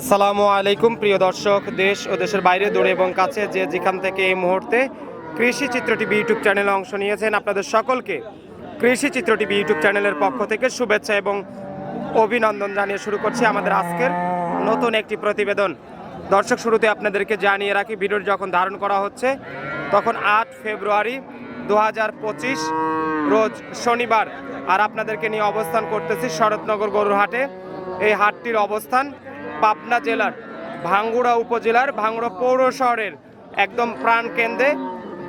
আসসালামু আলাইকুম, প্রিয় দর্শক, দেশ ও দেশের বাইরে দূরে এবং কাছে যে যেখান থেকে এই মুহূর্তে কৃষি চিত্র টিভি ইউটিউব চ্যানেলে অংশ নিয়েছেন আপনাদের সকলকে কৃষি চিত্র টিভি ইউটিউব চ্যানেলের পক্ষ থেকে শুভেচ্ছা এবং অভিনন্দন জানিয়ে শুরু করছি আমাদের আজকের নতুন একটি প্রতিবেদন। দর্শক, শুরুতে আপনাদেরকে জানিয়ে রাখি, ভিডিওটি যখন ধারণ করা হচ্ছে, তখন আট ফেব্রুয়ারি দু হাজার পঁচিশ রোজ শনিবার, আর আপনাদেরকে নিয়ে অবস্থান করতেছি শরৎনগর গরুর হাটে। এই হাটটির অবস্থান পাবনা জেলার ভাঙ্গুড়া উপজেলার ভাঙ্গুড়া পৌর শহরের একদম প্রাণ কেন্দ্রে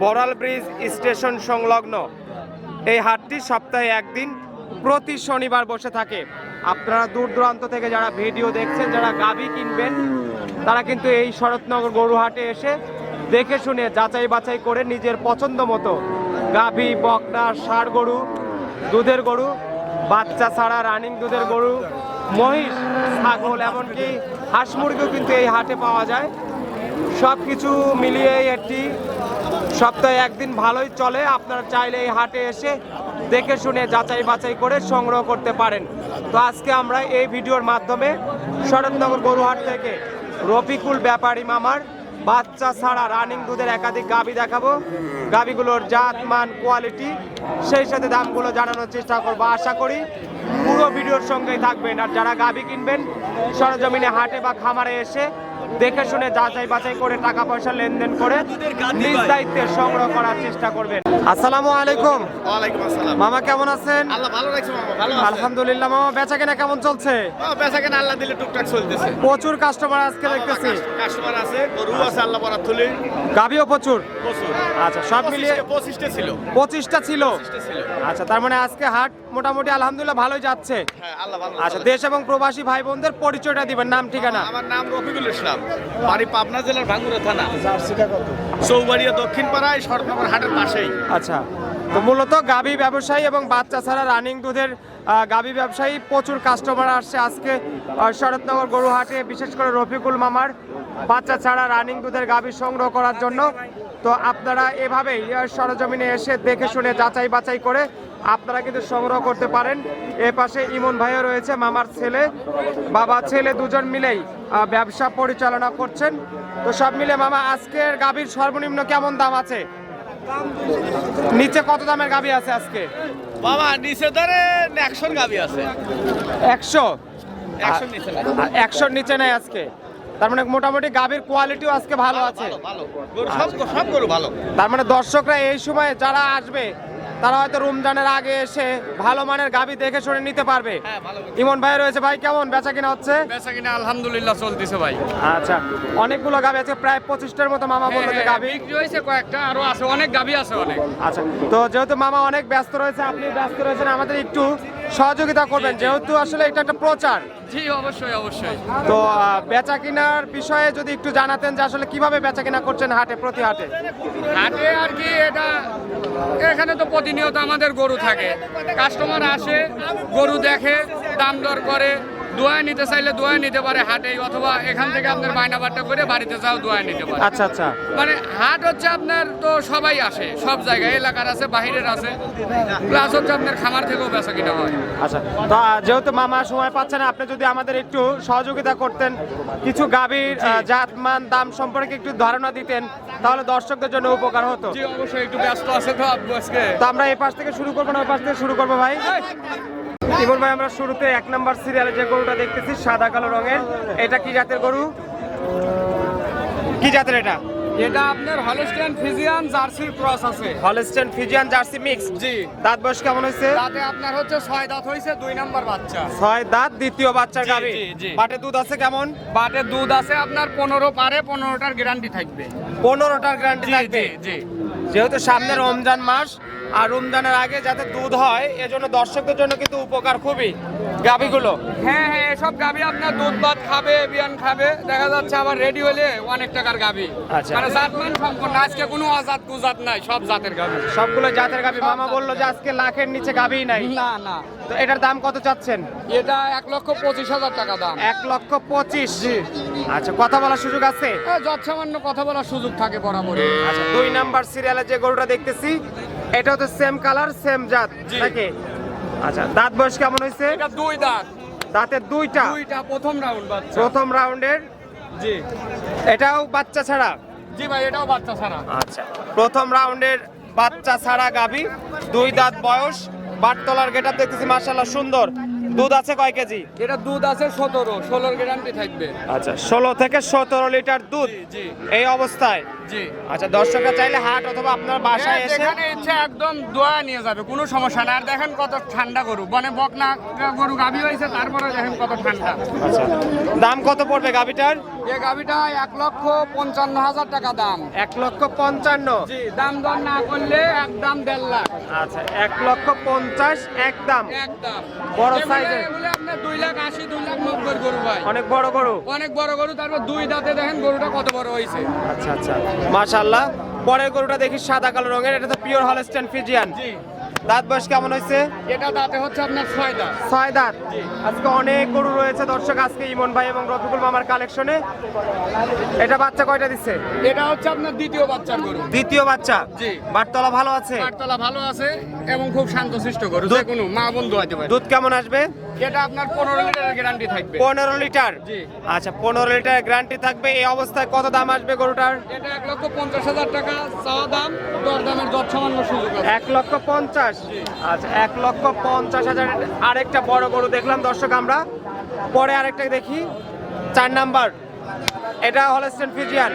বড়াল ব্রিজ স্টেশন সংলগ্ন। এই হাটটি সপ্তাহে একদিন প্রতি শনিবার বসে থাকে। আপনারা দূর দূরান্ত থেকে যারা ভিডিও দেখছেন, যারা গাবি কিনবেন, তারা কিন্তু এই শরৎনগর গরু হাটে এসে দেখে শুনে, যাচাই বাছাই করে নিজের পছন্দ মতো গাভী, বকনা, ষাড় গরু, দুধের গরু, বাচ্চা ছাড়া রানিং দুধের গরু মহিষ, ছাগল, এমনকি হাঁস মুরগিও কিন্তু এই হাটে পাওয়া যায়। সব কিছু মিলিয়ে একটি সপ্তাহে একদিন ভালোই চলে। আপনারা চাইলে এই হাটে এসে দেখে শুনে যাচাই বাছাই করে সংগ্রহ করতে পারেন। তো আজকে আমরা এই ভিডিওর মাধ্যমে শরৎনগর গরুহাট থেকে রফিকুল ব্যাপারী মামার বাচ্চা ছাড়া রানিং দুধের একাধিক গাবি দেখাবো। গাবিগুলোর জাত, মান কোয়ালিটি সেই সাথে দামগুলো জানানোর চেষ্টা করব। আশা করি পুরো ভিডিওর সঙ্গেই থাকবেন। আর যারা গাবি কিনবেন, সরজমিনে হাটে বা খামারে এসে দেখে শুনে যাচাই বাছাই করে টাকা পয়সা লেনদেন করে নিজ দায়িত্বে সংগ্রহ করার চেষ্টা করবেন। আসসালামু আলাইকুম। ওয়ালাইকুম আসসালাম। মামা কেমন আছেন? আল্লাহ ভালো রাখছে মামা ভালো আলহামদুলিল্লাহ মামা বেচা কেনা কেমন চলছে? বেচা কেনা আল্লাহ দিলে টুকটাক চলতেছে। প্রচুর কাস্টমার আজকে দেখতেছি। কাস্টমার আছে গরু আছে আল্লাহ বরাত তুলি। গাবিও প্রচুর? প্রচুর। আচ্ছা সব মিলিয়ে পঁচিশটা- পঁচিশটা ছিল? পঁচিশটা ছিল। আচ্ছা তার মানে আজকে হাট মোটামুটি আলহামদুলিল্লাহ ভালোই যাচ্ছে। হ্যাঁ আল্লাহ ভালো আচ্ছা দেশ এবং প্রবাসী ভাই বোনদের পরিচয়টা দিবেন নাম ঠিকানা। আমার নাম রফিকুল ইসলাম। বাড়ি পাবনা জেলার ভাঙ্গুরা থানা। চৌবাড়িয়া দক্ষিণ পাড়ায় শরৎনগর হাটের পাশেই। আচ্ছা। তো মূলত গাভী ব্যবসায়ী এবং বাচ্চা ছাড়া রানিং দুধের গাভী ব্যবসায়ী প্রচুর কাস্টমার আসছে আজকে শরৎনগর গরু হাটে বিশেষ করে রফিকুল মামার। বাচ্চা ছাড়া রানিং দুধের গাভী সংগ্রহ করার জন্য। তো আপনারা এভাবেই সরজমিনে এসে দেখে শুনে যাচাই বাছাই করে আপনারা কিন্তু সংগ্রহ করতে পারেন। এ পাশে ইমন ভাইও রয়েছে, মামার ছেলে। বাবা, ছেলে দুজন মিলেই ব্যবসা পরিচালনা করছেন। তো সব মিলে মামা, আজকের গাভীর সর্বনিম্ন কেমন দাম আছে? নিচে কত দামের গাবি আছে আজকে? বাবা নিচে ধরে একশোর গাবি আছে। একশো? একশোর নিচে নাই। একশোর নিচে নেই আজকে। তার মানে মোটামুটি গাভীর কোয়ালিটিও আজকে ভালো আছে। সব গরু ভালো। তার মানে দর্শকরা এই সময় যারা আসবে তারা হয়তো রমজানের আগে এসে ভালো মানের গাবি দেখে শুনে নিতে পারবে। হ্যাঁ ইমন ভাই রয়েছে ভাই কেমন? বেচা কিনা হচ্ছে? বেচা কিনা আলহামদুলিল্লাহ চলতেছে ভাই। আচ্ছা অনেকগুলো গাবি আছে প্রায় পঁচিশটার মতো মামা বলল যে গাভী রয়েছে কয়েকটা আরও আছে অনেক গাবি আছে অনেক। আচ্ছা তো যেহেতু মামা অনেক ব্যস্ত রয়েছে আপনি ব্যস্ত রয়েছেন আমাদের একটু সহযোগিতা করবেন যেহেতু আসলে এটা একটা প্রচার। জি অবশ্যই অবশ্যই। তো বেচা কেনার বিষয়ে যদি একটু জানাতেন যে আসলে কীভাবে বেচা কেনা করছেন হাটে প্রতি হাটে? হাটে আর কি এটা এখানে তো প্রতিনিয়ত আমাদের গরু থাকে। কাস্টমার আসে গরু দেখে দাম দর করে দোয়া নিতে চাইলে দোয়া নিতে পারে হাটে অথবা এখান থেকে আপনার বায়না বাট্টা করে বাড়িতে যাও দোয়া নিতে পারে। আচ্ছা আচ্ছা। মানে হাট হচ্ছে আপনার তো সবাই আসে সব জায়গায় এলাকার আছে বাহিরের আছে। প্লাস হচ্ছে আপনার খামার থেকেও বেচা কিনা হয়। আচ্ছা তো যেহেতু মামা সময় পাচ্ছেন আপনি যদি আমাদের একটু সহযোগিতা করতেন কিছু গাভীর জাত মান দাম সম্পর্কে একটু ধারণা দিতেন তাহলে দর্শকদের জন্য উপকার হতো। জি অবশ্যই একটু ব্যস্ত আছে তো আজকে। তো আমরা এই পাশ থেকে শুরু করব না ওই পাশ থেকে শুরু করব ভাই? ইমন ভাই আমরা শুরুতে এক নম্বর সিরিয়ালে যে গরুটা দেখতেছি সাদা কালো রঙের এটা কি জাতের গরু? কি জাতের এটা? এটা আপনার হলস্টেন ফিজিয়ান জার্সির ক্রস আছে। হলস্টেন ফিজিয়ান জার্সি মিক্স জি। দাঁত বয়স কেমন হয়েছে? তাতে আপনার হচ্ছে ছয় দাঁত হয়েছে দুই নাম্বার বাচ্চা। ছয় দাঁত দ্বিতীয়। বাটে দুধ আছে কেমন? দুধ আছে আপনার পনেরো পারে পনেরোটার গ্যারান্টি থাকবে। পনেরোটার গ্যারান্টি থাকবে। জি জি। যেহেতু সামনে রমজান মাস আর রমজানের আগে যাতে দুধ হয় এজন্য দর্শকদের জন্য কিন্তু উপকার খুবই। গাভীগুলো। হ্যাঁ হ্যাঁ এসব গাভি আপনার দুধ ভাত খাবে বিয়ান খাবে দেখা যাচ্ছে আবার রেডি হলে অনেক টাকার গাভি। আচ্ছা। মানে জাতমান সম্পূর্ণ আজকে কোনো আজাদ কুজাত নাই সব জাতের গাভি। সবগুলো জাতের গাভী। মামা বলল যে আজকে লাখের নিচে গাভী নাই। না না। তো এটার দাম কত চাচ্ছেন? এটা এক লক্ষ পঁচিশ হাজার টাকা দাম। এক লক্ষ পঁচিশ। আচ্ছা কথা বলার সুযোগ আছে? হ্যাঁ, যত সামান্য কথা বলার সুযোগ থাকে বরাবরই। আচ্ছা দুই নাম্বার সিরিয়ালে যে গরুটা দেখতেছি এটাও তো সেম কালার সেম জাত। নাকি? আচ্ছা দাঁত বয়স কেমন হয়েছে? এটা দুই দাঁত। দাঁতের দুইটা। দুইটা প্রথম রাউন্ড বাচ্চা। প্রথম রাউন্ডের জি। এটাও বাচ্চা ছাড়া? জি ভাই এটাও বাচ্চা ছাড়া। আচ্ছা প্রথম রাউন্ডের বাচ্চা ছাড়া গাভী দুই দাঁত বয়স বাটতলার গেটআপ দেখতেছি মার্শাল্লাহ সুন্দর। দুধ আছে কয় কেজি? এটা দুধ আছে সতেরো ষোলোর গ্যারান্টি থাকবে। আচ্ছা ষোলো থেকে সতেরো লিটার দুধ। এই অবস্থায়। জি। আচ্ছা দর্শকরা চাইলে হাট অথবা আপনার বাসায় এসে যেখানে ইচ্ছে একদম দোয়া নিয়ে যাবে কোনো সমস্যা না আর দেখেন কত ঠান্ডা গরু। মানে বকনা গরু গাভী হয়েছে তারপরে দেখেন কত ঠান্ডা। আচ্ছা দাম কত পড়বে গাভীটার? এই গাভীটা এক লক্ষ পঞ্চান্ন হাজার টাকা দাম। এক লক্ষ পঞ্চান্ন। জি দাম দর না করলে একদম দেড় লাখ। আচ্ছা এক লক্ষ পঞ্চাশ একদম একদম বড় সাইজের। আপনার দুই লাখ আশি দুই লাখ নব্বই গরু ভাই। অনেক বড় গরু। অনেক বড় গরু তারপর দুই দাঁতে দেখেন গরুটা কত বড় হয়েছে। আচ্ছা আচ্ছা। মাশাল্লাহ পরের গরুটা দেখি সাদা কালো রঙের এটা তো পিওর হলস্টেন ফিজিয়ান দাঁত বয়স কেমন হয়েছে? এটা দাঁতে হচ্ছে আপনার ছয় দাঁত। ছয় দাঁত। আজকে অনেক গরু রয়েছে দর্শক আজকে ইমন ভাই এবং রফিকুল মামার কালেকশনে। এটা বাচ্চা কয়টা দিচ্ছে? এটা হচ্ছে আপনার দ্বিতীয় বাচ্চার গরু। দ্বিতীয় বাচ্চা? জি। বাটতলা ভালো আছে? কাঠতলা ভালো আছে এবং খুব শান্তশিষ্ট গরু যে কোনো মা বন্ধু হতে পারে। দুধ কেমন আসবে? এটা আপনার পনেরো লিটারের গ্যারান্টি থাকবে। পনেরো লিটার? জি। আচ্ছা পনেরো লিটার গ্যারান্টি থাকবে। এই অবস্থায় কত দাম আসবে গরুটার? এটা এক লক্ষ পঞ্চাশ হাজার টাকা চাওয়া দাম দর দামের যত সামান্য সুযোগ আছে। এক লক্ষ পঞ্চাশ? আচ্ছা এক লক্ষ পঞ্চাশ হাজার। আরেকটা বড় গরু দেখলাম দর্শক আমরা। পরে আরেকটা দেখি। চার নাম্বার। এটা হলস্টেন ফিজিয়ান।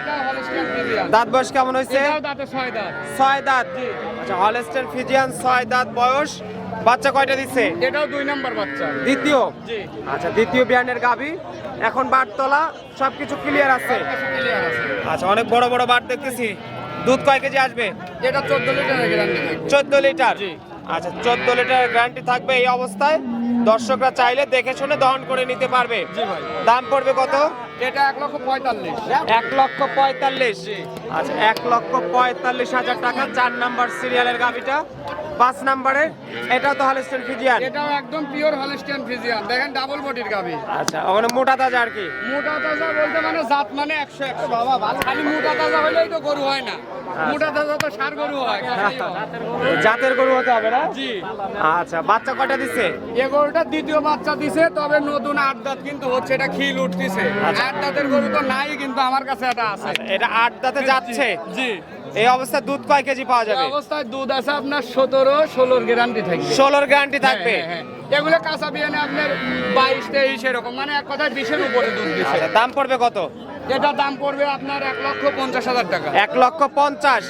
দাঁত বয়স কেমন হয়েছে? ছয় দাঁত। ছয় দাঁত। আচ্ছা হলস্টেন ফিজিয়ান ছয় দাঁত বয়স। বাচ্চা কয়টা দিচ্ছে? এটাও দুই নাম্বার বাচ্চা। দ্বিতীয়? জি। আচ্ছা দ্বিতীয় বিয়ানের গাভী। এখন বাটতলা সবকিছু ক্লিয়ার আছে। ক্লিয়ার আছে। আচ্ছা অনেক বড় বড় বাট দেখতেছি। দুধ কয় কেজি আসবে? এটা চোদ্দ লিটার গ্যারান্টি থাকবে। চোদ্দ লিটার? জি। আচ্ছা চোদ্দ লিটার গ্যারান্টি থাকবে এই অবস্থায়। দর্শকরা চাইলে দেখে শুনে দহন করে নিতে পারবে। দাম পড়বে কত? এটা এক লক্ষ পঁয়তাল্লিশ। এক লক্ষ পঁয়তাল্লিশ। আচ্ছা এক লক্ষ পঁয়তাল্লিশ হাজার টাকা চার নাম্বার সিরিয়ালের গাভিটা। পাঁচ নাম্বারে এটা তো হলস্টেন ফিজিয়ান এটাও একদম পিওর হলস্টিয়ান ফ্রিজিয়ান দেখেন ডাবল বডির গাভি। আচ্ছা ওখানে মোটা তাজা আর কি? মোটা তাজা বলতে মানে জাত মানে একশো একশো বাবা ভালো। খালি মোটা তাজা হলেই তো গরু হয় না। মোটা তাজা তো সার গরু হয় জাতের গরু হতে হবে না? জি। আচ্ছা বাচ্চা কয়টা দিচ্ছে এ গরুটা দ্বিতীয় বাচ্চা দিছে তবে নতুন আট দাঁত কিন্তু হচ্ছে এটা খিল উঠতেছে। আচ্ছা। আট দাঁতের গরু তো নাই কিন্তু আমার কাছে এটা আছে। এটা আট দাঁতে যাচ্ছে? জি। এই অবস্থায় দুধ কয় কেজি পাওয়া যাবে? অবস্থায় দুধ আছে আপনার সতেরো ষোলোর গ্যারান্টি থাকবে। ষোলোর গ্যারান্টি থাকবে? হ্যাঁ, হ্যাঁ। এগুলো কাঁচা বিয়ানে আপনার বাইশ তেইশ এরকম মানে এক কথায় বিশের উপরে দুধ দিচ্ছে। আচ্ছা দাম পড়বে কত? এটা দাম পড়বে আপনার এক লক্ষ পঞ্চাশ হাজার টাকা। এক লক্ষ পঞ্চাশ।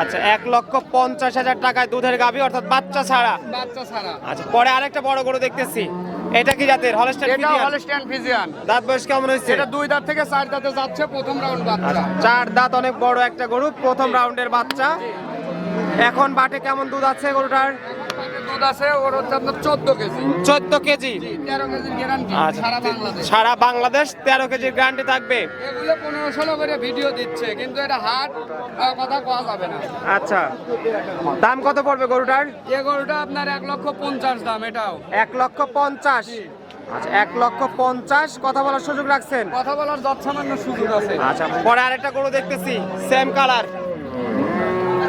আচ্ছা এক লক্ষ পঞ্চাশ হাজার টাকায় দুধের গাভী অর্থাৎ বাচ্চা ছাড়া। বাচ্চা ছাড়া। আচ্ছা পরে আরেকটা বড় গরু দেখতেছি। এটা কি জাতের? হলস্টাইন এটা হলস্টিয়ান ফিজিয়ান দাঁত বয়স কেমন হয়েছে? এটা দুই দাঁত থেকে চার দাঁতে যাচ্ছে প্রথম রাউন্ড বাচ্চা। আচ্ছা, চার দাঁত অনেক বড় একটা গরু প্রথম রাউন্ডের বাচ্চা। এখন বাটে কেমন দুধ আছে গরুটার? দুধ আছে ওর হচ্ছে আপনার চোদ্দ কেজি। চোদ্দ কেজি? তেরো কেজির গ্যারান্টি আচ্ছা। সারা বাংলাদেশ। সারা বাংলাদেশ তেরো কেজির গ্যারান্টি থাকবে? এগুলো পনেরো ষোলো করে ভিডিও দিচ্ছে কিন্তু এটা হাট কথা কোয়া যাবে না। আচ্ছা দাম কত পড়বে গরুটার? এ গরুটা আপনার এক লক্ষ পঞ্চাশ দাম এটাও। এক লক্ষ পঞ্চাশ। আচ্ছা এক লক্ষ পঞ্চাশ কথা বলার সুযোগ রাখছেন? কথা বলার যত সামান্য সুযোগ আছে। আচ্ছা পরে আরেকটা গরু দেখতেছি সেম কালার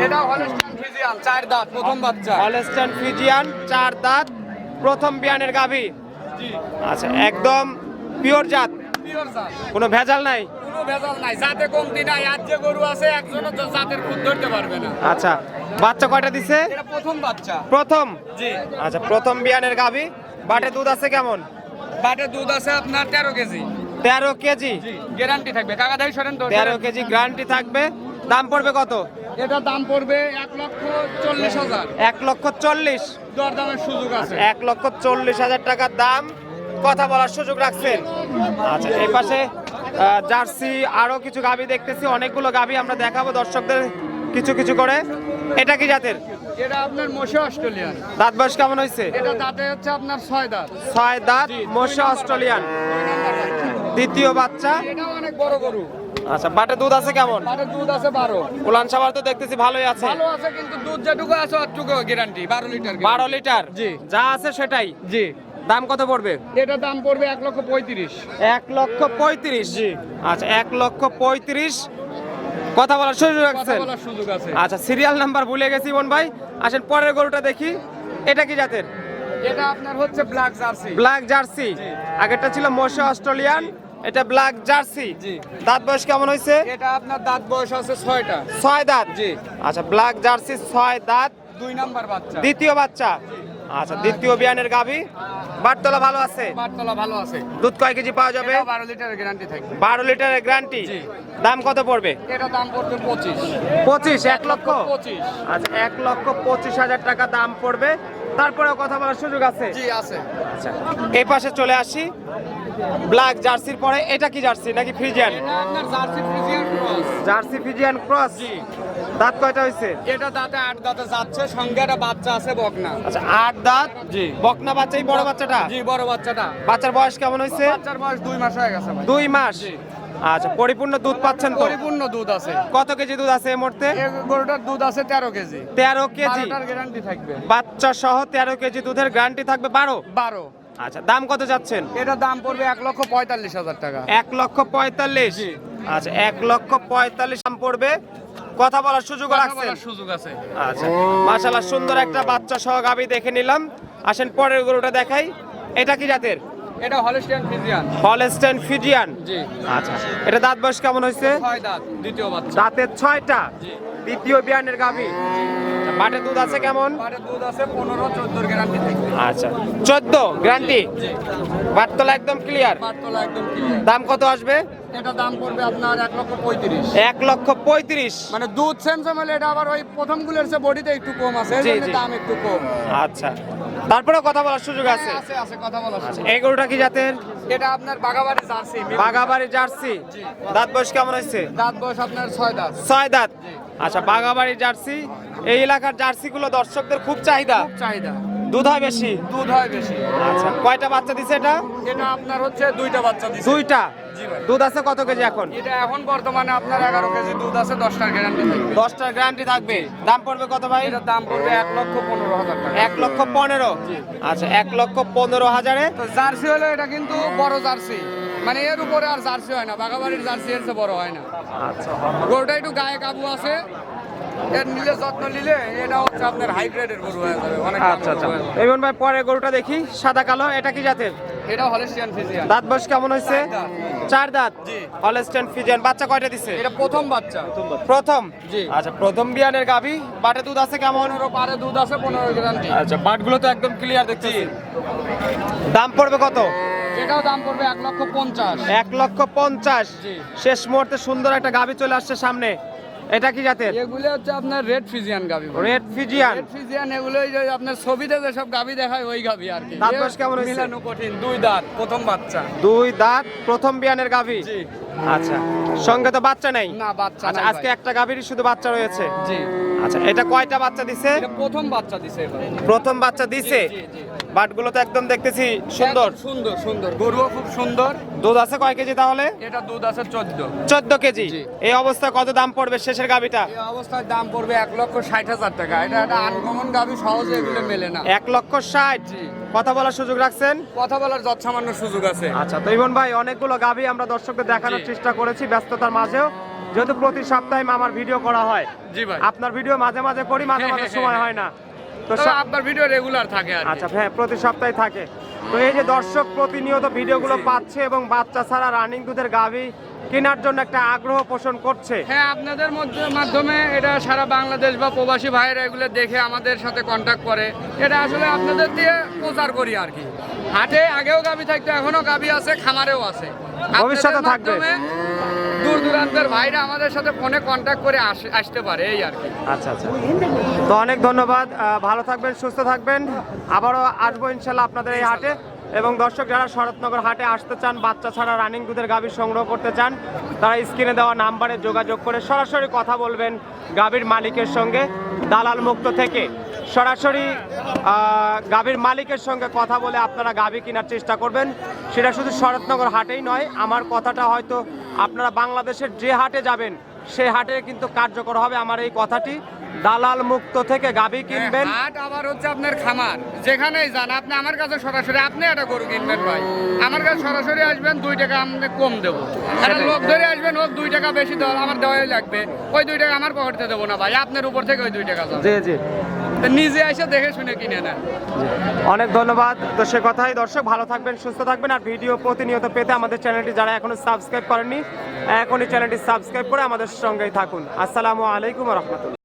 এটা হলস্টাইন চার দাঁত প্রথম বাচ্চা। হলস্টাইন ফিজিয়ান চার দাঁত প্রথম বিয়ানের গাভী। আচ্ছা একদম পিওর জাত। পিওর জাত। কোনো ভেজাল নাই? কোনো ভেজাল নাই জাতে কমতি নাই আর যে গরু আছে একজনও তো জাতের খুদ ধরতে পারবে না। আচ্ছা বাচ্চা কয়টা দিছে? এটা প্রথম বাচ্চা। প্রথম? জি। আচ্ছা প্রথম বিয়ানের গাভী। বাটে দুধ আছে কেমন? বাটে দুধ আছে আপনার তেরো কেজি। তেরো কেজি। গ্যারান্টি থাকবে। কাকা দাই সরেন তেরো কেজি গ্যারান্টি থাকবে। দাম পড়বে কত? এটা দাম পড়বে এক লক্ষ চল্লিশ হাজার। এক লক্ষ চল্লিশ। দর দামের সুযোগ আছে। এক লক্ষ চল্লিশ হাজার টাকার দাম। কথা বলার সুযোগ রাখছেন। আচ্ছা এই পাশে জার্সি আরও কিছু গাবি দেখতেছি। অনেকগুলো গাবি আমরা দেখাবো দর্শকদের কিছু কিছু করে। এটা কি জাতের? এটা আপনার মশে অস্ট্রেলিয়ান। দাঁত বয়স কেমন হয়েছে? এটা দাঁতে হচ্ছে আপনার ছয় দাঁত। ছয় দাঁত মোশা অস্ট্রেলিয়ান। দ্বিতীয় বাচ্চা। এটাও অনেক বড় গরু। আচ্ছা বাটে দুধ আছে কেমন? বাটের দুধ আছে বারো। উলান সাবার তো দেখতেছি ভালোই আছে। ভালো আছে কিন্তু দুধ যেটুকু আছে অতটুকু গ্যারান্টি বারো লিটার বারো লিটার জি। যা আছে সেটাই? জি। দাম কত পড়বে? এটা দাম পড়বে এক লক্ষ পঁয়ত্রিশ। এক লক্ষ পঁয়ত্রিশ? আচ্ছা এক লক্ষ পঁয়ত্রিশ। কথা বলার সুযোগ কথা রাখছেন বলার সুযোগ আছে। আচ্ছা সিরিয়াল নাম্বার ভুলে গেছি বোন ভাই। আসেন পরের গরুটা দেখি। এটা কি জাতের? এটা আপনার হচ্ছে ব্ল্যাক জার্সি ব্ল্যাক জার্সি আগেরটা ছিল মোশে অস্ট্রেলিয়ান। এটা ব্ল্যাক জার্সি জি। দাঁত বয়স কেমন হয়েছে? এটা আপনার দাঁত বয়স আছে ছয়টা। ছয় দাঁত? জি। আচ্ছা ব্ল্যাক জার্সি ছয় দাঁত। দুই নাম্বার বাচ্চা। দ্বিতীয় বাচ্চা। আচ্ছা দ্বিতীয় বিয়ানের গাভী। বাটতলা ভালো আছে? বাটতলা ভালো আছে। দুধ কয় কেজি পাওয়া যাবে? এটা বারো লিটারের গ্যারান্টি থাকবে। বারো লিটারের গ্যারান্টি দাম কত পড়বে? এটা দাম পড়বে পঁচিশ। পঁচিশ এক লক্ষ পঁচিশ। আচ্ছা এক লক্ষ পঁচিশ হাজার টাকা দাম পড়বে। তারপরেও কথা বলার সুযোগ আছে? জি আছে। আচ্ছা এই পাশে চলে আসি। ব্ল্যাক জার্সির পরে এটা কি জার্সি নাকি ফ্রিজিয়ান? Jersey Friesian cross. দাঁত কয়টা হয়েছে এটা দাঁতে আট দাঁতে যাচ্ছে সঙ্গে একটা বাচ্চা আছে বকনা। আচ্ছা আট দাঁত? জি। বকনা বাচ্চা এই বড় বাচ্চাটা? জি বড় বাচ্চাটা। বাচ্চার বয়স কেমন হয়েছে বাচ্চার বয়স দুই মাস হয়ে গেছে ভাই। দুই মাস। আচ্ছা পরিপূর্ণ দুধ পাচ্ছেন তো? পরিপূর্ণ দুধ আছে। কত কেজি দুধ আছে এই মুহূর্তে? গরুটার দুধ আছে তেরো কেজি। তেরো কেজি। গ্যারান্টি থাকবে। বাচ্চা সহ তেরো কেজি দুধের গ্যারান্টি থাকবে বারো? বারো। আচ্ছা দাম কত যাচ্ছেন? এটা দাম পড়বে এক লক্ষ পঁয়তাল্লিশ হাজার টাকা। এক লক্ষ পঁয়তাল্লিশ? আচ্ছা এক লক্ষ পঁয়তাল্লিশ দাম পড়বে। কথা বলার সুযোগ রাখছেন? সুযোগ আছে। আচ্ছা মাশাআল্লাহ সুন্দর একটা বাচ্চা সহ গাবি দেখে নিলাম। আসেন পরের গরুটা দেখাই। এটা কি জাতের? এটা হলস্টিয়ান ফিজিয়ান হলস্টেন ফিজিয়ান জি। আচ্ছা এটা দাঁত বয়স কেমন হয়েছে? ছয় দাঁত দ্বিতীয় বাচ্চা। দাঁতের ছয়টা? দ্বিতীয় বিয়ানের গাবি? বাটে দুধ আছে কেমন? দুধ আছে পনেরো গ্যারান্টি আচ্ছা চোদ্দ গ্যারান্টি বাটতলা একদম ক্লিয়ার একদম ক্লিয়ার দাম কত আসবে? এটা দাম পড়বে আপনার এক লক্ষ পঁয়ত্রিশ। এক লক্ষ পঁয়ত্রিশ। মানে দুধ হলে এটা আবার ওই প্রথমগুলোর চেয়ে বডিতে একটু কম আছে। দাম একটু কম। আচ্ছা তারপরেও কথা বলার সুযোগ আছে? আছে আছে কথা বলা এই গরুটা কি জাতের? এটা আপনার বাগাবাড়ি জার্সি বাগাবাড়ি জার্সি। জি। দাঁত বয়স কেমন হয়েছে? দাঁত বয়স আপনার ছয় দাঁত। ছয় দাঁত। আচ্ছা বাগাবাড়ি জার্সি। এই এলাকার জার্সি গুলো দর্শকদের খুব চাহিদা। চাহিদা। দুধ হয় বেশি? দুধ হয় বেশি। আচ্ছা কয়টা বাচ্চা দিছে এটা? এটা আপনার হচ্ছে দুইটা বাচ্চা দিচ্ছে দুইটা? দুধ আছে কত কেজি এখন? এটা এখন বর্তমানে আপনার এগারো কেজি দুধ আছে দশটার গ্যারান্টি থাকবে। দশটার গ্যারান্টি থাকবে। দাম পড়বে কত ভাই? এটার দাম পড়বে এক লক্ষ পনেরো হাজার টাকা। এক লক্ষ পনেরো? আচ্ছা এক লক্ষ পনেরো হাজারে? তো জার্সি হলো এটা কিন্তু বড় জার্সি। মানে এর উপরে আর জার্সি হয় না বাঘাবাড়ির জার্সি এর বড় হয় না। আচ্ছা। গরুটা একটু গায়ে কাবু আছে। এর নিলে যত্ন নিলে এটা হচ্ছে আপনার হাই গ্রেডের গরু হয়ে যাবে অনেক আচ্ছা আচ্ছা। এমন ভাই পরে গরুটা দেখি সাদা কালো এটা কি জাতের? এটা হলেস্টিয়ান ফিজিয়ান দাঁত বয়স কেমন হয়েছে? চার দাঁত। হলস্টেন ফিজিয়ান বাচ্চা কয়টা দিছে? এটা প্রথম বাচ্চা। প্রথম? জি। আচ্ছা প্রথম বিয়ানের গাভী বাটে দুধ আছে কেমন? পনেরো পারে দুধ আছে পনেরো গ্যারান্টি আচ্ছা বাটগুলো তো একদম ক্লিয়ার দেখছি দাম পড়বে কত? এটাও দাম পড়বে এক লক্ষ পঞ্চাশ। এক লক্ষ পঞ্চাশ। শেষ মুহূর্তে সুন্দর একটা গাভী চলে আসছে সামনে। এটা কি জাতের? এগুলো হচ্ছে আপনার রেড ফিজিয়ান গাবি রেড ফিজিয়ান রেড ফিজিয়ান এগুলো যে আপনার ছবিতে যে সব গাবি দেখায় ওই গাবি আর কি। দাঁত বয়স কেমন হয়েছে? মিলানো কঠিন দুই দাঁত প্রথম বাচ্চা। দুই দাঁত প্রথম বিয়ানের গাভী জি। আচ্ছা। সঙ্গে তো বাচ্চা নেই? না বাচ্চা আচ্ছা আজকে একটা গাভীরই শুধু বাচ্চা রয়েছে? জি। আচ্ছা এটা কয়টা বাচ্চা দিছে? প্রথম বাচ্চা দিছে প্রথম বাচ্চা দিছে? জি, জি। বাটগুলো তো একদম দেখতেছি সুন্দর। সুন্দর সুন্দর। গরুও খুব সুন্দর। দুধ আছে কয় কেজি তাহলে? এটা দুধ আছে চোদ্দ। চোদ্দ কেজি? এই অবস্থায় কত দাম পড়বে শেষের গাভীটা? এই অবস্থায় দাম পড়বে এক লক্ষ ষাট হাজার টাকা। এটা একটা আনকমন গাবি সহজে এগুলো মেলে না। এক লক্ষ ষাট। কথা বলার সুযোগ রাখছেন? কথা বলার যৎ সামান্য সুযোগ আছে। আচ্ছা তো ইমন ভাই অনেকগুলো গাভী আমরা দর্শকদের দেখানোর চেষ্টা করেছি ব্যস্ততার মাঝেও। যেহেতু প্রতি সপ্তাহে আমার ভিডিও করা হয়। জি ভাই। আপনার ভিডিও মাঝে মাঝে করি মাঝে মাঝে সময়। হয় না। তো আপনার ভিডিও রেগুলার থাকে আর আচ্ছা হ্যাঁ প্রতি সপ্তাহে থাকে। তো এই যে দর্শক প্রতিনিয়ত ভিডিওগুলো পাচ্ছে এবং বাচ্চা ছাড়া রানিং দুধের গাভী কেনার জন্য একটা আগ্রহ পোষণ করছে। হ্যাঁ আপনাদের মধ্যে মাধ্যমে এটা সারা বাংলাদেশ বা প্রবাসী ভাইয়েরা এগুলো দেখে আমাদের সাথে কন্ট্যাক্ট করে। এটা আসলে আপনাদের দিয়ে প্রচার করি আর কি। হাটে আগেও গাবি থাকতো এখনও গাবি আছে খামারেও আছে। ভবিষ্যতে থাকবে। দূর দূরান্তের ভাইরা আমাদের সাথে ফোনে কন্ট্যাক্ট করে আস- আসতে পারে এই আর কি। আচ্ছা আচ্ছা। তো অনেক ধন্যবাদ ভালো থাকবেন সুস্থ থাকবেন। আবারও আসব ইনশাল্লাহ আপনাদের এই হাটে। এবং দর্শক যারা শরৎনগর হাটে আসতে চান বাচ্চা ছাড়া রানিং দুধের গাভী সংগ্রহ করতে চান তারা স্ক্রিনে দেওয়া নাম্বারে যোগাযোগ করে সরাসরি কথা বলবেন গাভীর মালিকের সঙ্গে দালাল মুক্ত থেকে। সরাসরি গাভীর মালিকের সঙ্গে কথা বলে আপনারা গাভী কেনার চেষ্টা করবেন। সেটা শুধু শরৎনগর হাটেই নয় আমার কথাটা হয়তো আপনারা বাংলাদেশের যে হাটে যাবেন সে হাটে কিন্তু কার্যকর হবে আমার এই কথাটি। দালাল মুক্ত থেকে গাভী কিনবেন। হ্যাঁ, হাট আবার হচ্ছে আপনার খামার। যেখানেই যান আপনি আমার কাছে সরাসরি আপনি একটা গরু কিনবেন ভাই। আমার কাছে সরাসরি আসবেন দুই টাকা আমি কম দেবো। একটা লোক ধরে আসবেন হোক দুই টাকা বেশি দেওয়া আমার দেওয়াই লাগবে। ওই দুই টাকা আমার পকেটে দেবো না ভাই আপনার উপর থেকে ওই দুই টাকা জি জি। নিজে এসে দেখে শুনে কিনে নেন অনেক ধন্যবাদ। তো সে কথাই, দর্শক, ভালো থাকবেন, সুস্থ থাকবেন। আর ভিডিও প্রতিনিয়ত পেতে আমাদের চ্যানেলটি যারা এখনও সাবস্ক্রাইব করেননি, এখনই চ্যানেলটি সাবস্ক্রাইব করে আমাদের সঙ্গেই থাকুন। আসসালামু আলাইকুম রহমতুল্লাহ।